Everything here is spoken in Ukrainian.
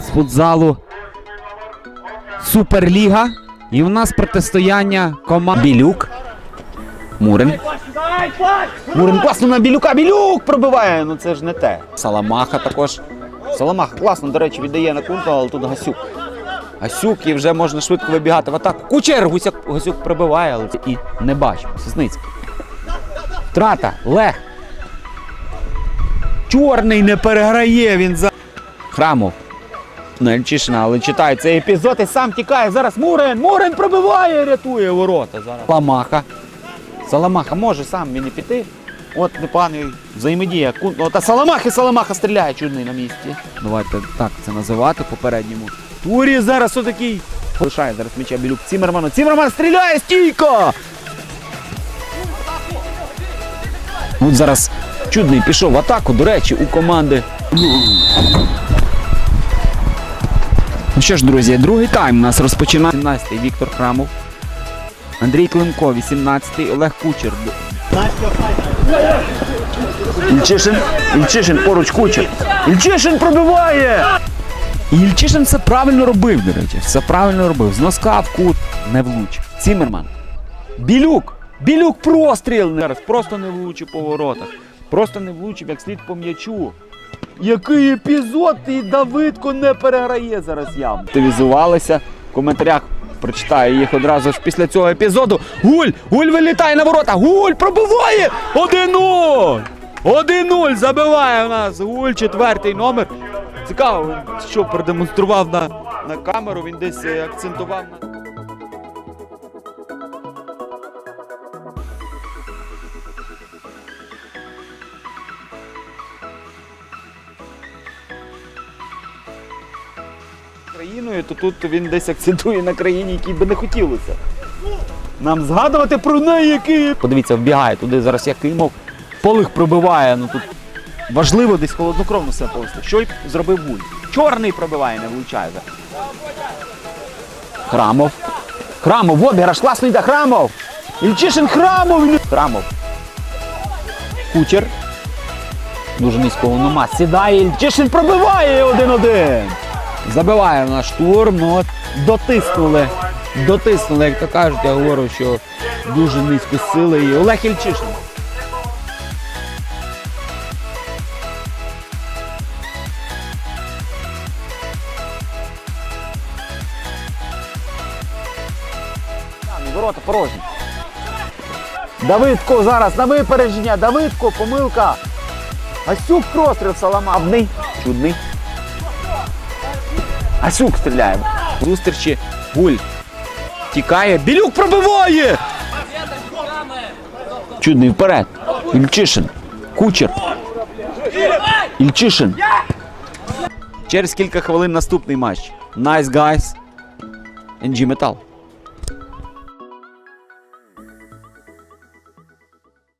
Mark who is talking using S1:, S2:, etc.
S1: з футзалу Суперліга. І у нас протистояння команд Білюк. Мурин. Мурин класно на Білюка. Білюк пробиває. Ну це ж не те. Саламаха також. Саламаха класно, до речі, віддає на кунту, але тут Гасюк. Гасюк і вже можна швидко вибігати в атаку. Кучер Гусяк, Гасюк пробиває, але і не бачимо. Сосницький. Втрата. Лех. Чорний не переграє він за. Храмов. На Ільчишина, але читає цей епізод і сам тікає. Зараз Мурин. Мурин пробиває, рятує ворота. Зараз. Саламаха. Саламаха може сам він і піти. От непоганий взаємодія. Кун- От а Саламаха, Саламаха стріляє чудний на місці. Давайте так це називати попередньому. Турі зараз отакий. Лишає зараз м'яча Білюк Цімерману. Цімерман стріляє стійко! От зараз чудний пішов в атаку, до речі, у команди. Ну що ж, друзі, другий тайм у нас розпочинає 17-й Віктор Храмов. Андрій Климко, 18-й, Олег Кучер. Ільчишин, Ільчишин поруч Кучер. Ільчишин пробиває! Ільчишин все правильно робив, до речі. Все правильно робив. З носка в кут не влучив. Цімерман. Білюк! Білюк простріл! Зараз просто не влучив по воротах. Просто не влучив як слід по м'ячу. Який епізод і Давидко не переграє зараз явно. Активізувалися в коментарях. Прочитаю їх одразу ж після цього епізоду. Гуль! Гуль вилітає на ворота! Гуль пробиває! 1-0! 1-0 забиває у нас Гуль, четвертий номер. Цікаво, що продемонстрував на, на камеру, він десь е, акцентував на. Країною, то тут він десь акцентує на країні, якій би не хотілося. Нам згадувати про неї, який. Подивіться, вбігає туди зараз Якимов. Полих пробиває. Ну тут важливо десь холоднокровно себе повести. Що й зробив Гуль. Чорний пробиває, не влучає. Храмов. Храмов, обіграш, класно йде, Храмов! Ільчишин Храмов! Храмов. Кучер. Дуже низького нема. Сідає, Ільчишин пробиває 1-1. Забиває наш штурм, ну от дотиснули. Дотиснули, як то кажуть, я говорю, що дуже низько сили. І Олег Ільчишин. Ворота порожні. Давидко зараз на випередження. Давидко, помилка. Асюк простріл саламавний. Чудний. Асюк стріляє. Зустрічі Гуль. Тікає. Білюк пробиває! Чудний вперед. Ільчишин. Кучер. Ільчишин. Через кілька хвилин наступний матч. Nice guys. NG Metal.